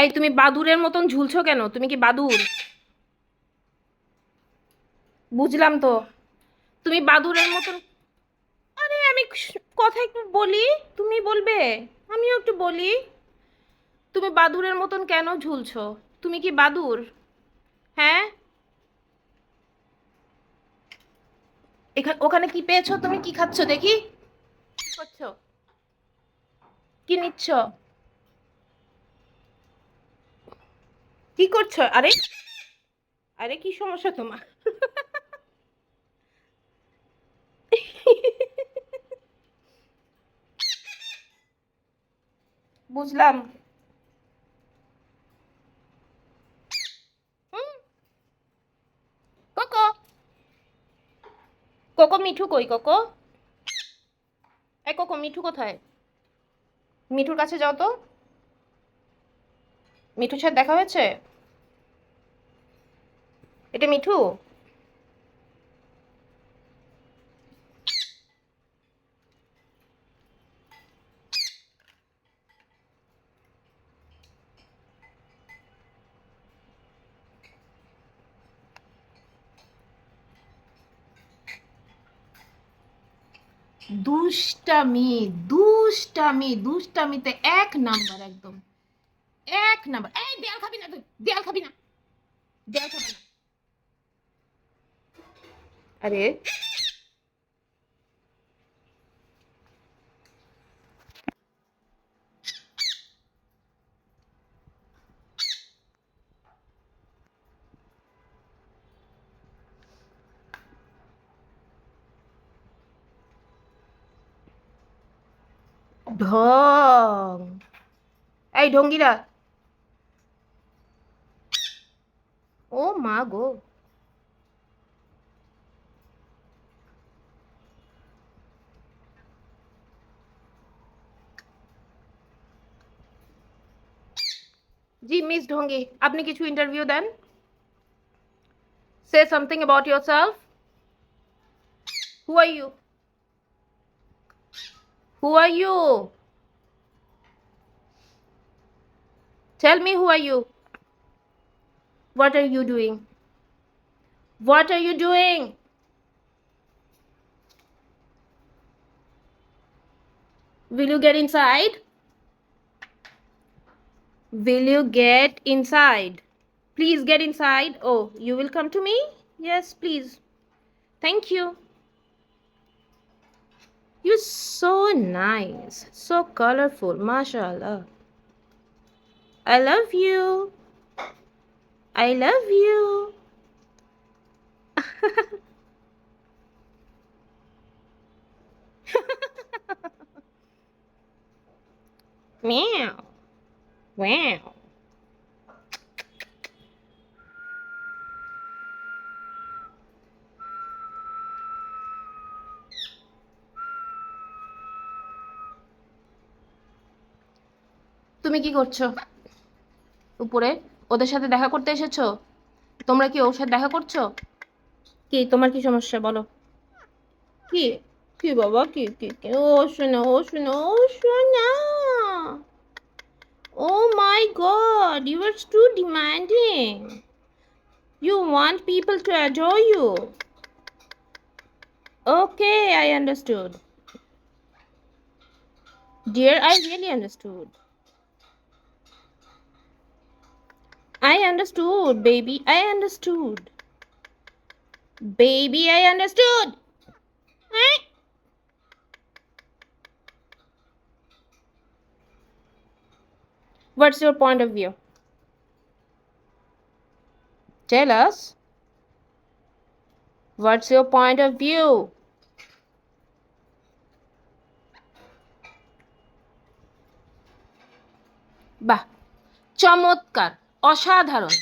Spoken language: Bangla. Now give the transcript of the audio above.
এই, তুমি বাদুরের মতন ঝুলছো কেন? তুমি কি বাদুর বুঝলাম তো। তুমি বাদুরের মতন আরে, আমি কথা একটু বলি, তুমি বলবে? আমিও একটু বলি। তুমি বাদুরের মতন কেন ঝুলছো? তুমি কি বাদুর হ্যাঁ? এখানে, ওখানে কি পেয়েছ? তুমি কি খাচ্ছ? দেখি। করছ? কি নিচ্ছ? কি করছ? আরে আরে কি সমস্যা তোমার? বুঝলাম। কোকো। মিঠু কই কোকো? এ কোকো মিঠু কোথায়? মিঠুর কাছে যাও তো। মিঠুর সাথে দেখা হয়েছে? এটা মিঠু? দুষ্টামি দুষ্টামি, দুষ্টামিতে এক নাম্বার একদম। এক নাম্বার। এই দেয়াল খাবি না তুই, দেয়াল খাবি না। দেয়াল খাবি না। আরে। ঢং। এই ঢঙ্গিরা। ও মা গো। জি মিস ঢঙ্গি আপনি কিছু interview then say something about your self who are Who are you? Tell me who are you? What are you doing? What are you doing? Will you get inside? Will you get inside? Please get inside. Oh, you will come to me? Yes, please. Thank you. You're so nice, so colorful, mashallah. I love you. I love you. Meow. Wow. তুমি কি করছ? উপরে ওদের সাথে দেখা করতে এসেছ? তোমরা কি ওর সাথে দেখা করছ? কি তোমার কি সমস্যা বলো? কি? কি বাবা? কি কি ও শোনো ও শোনো ও শোনা। Oh my god, you are too demanding. You want people to adore you. Okay, I understood. Dear, I really understood. I understood, baby. I understood. Baby, I understood. What's your point of view? Tell us. What's your point of view? বাহ চমৎকার অসাধারণ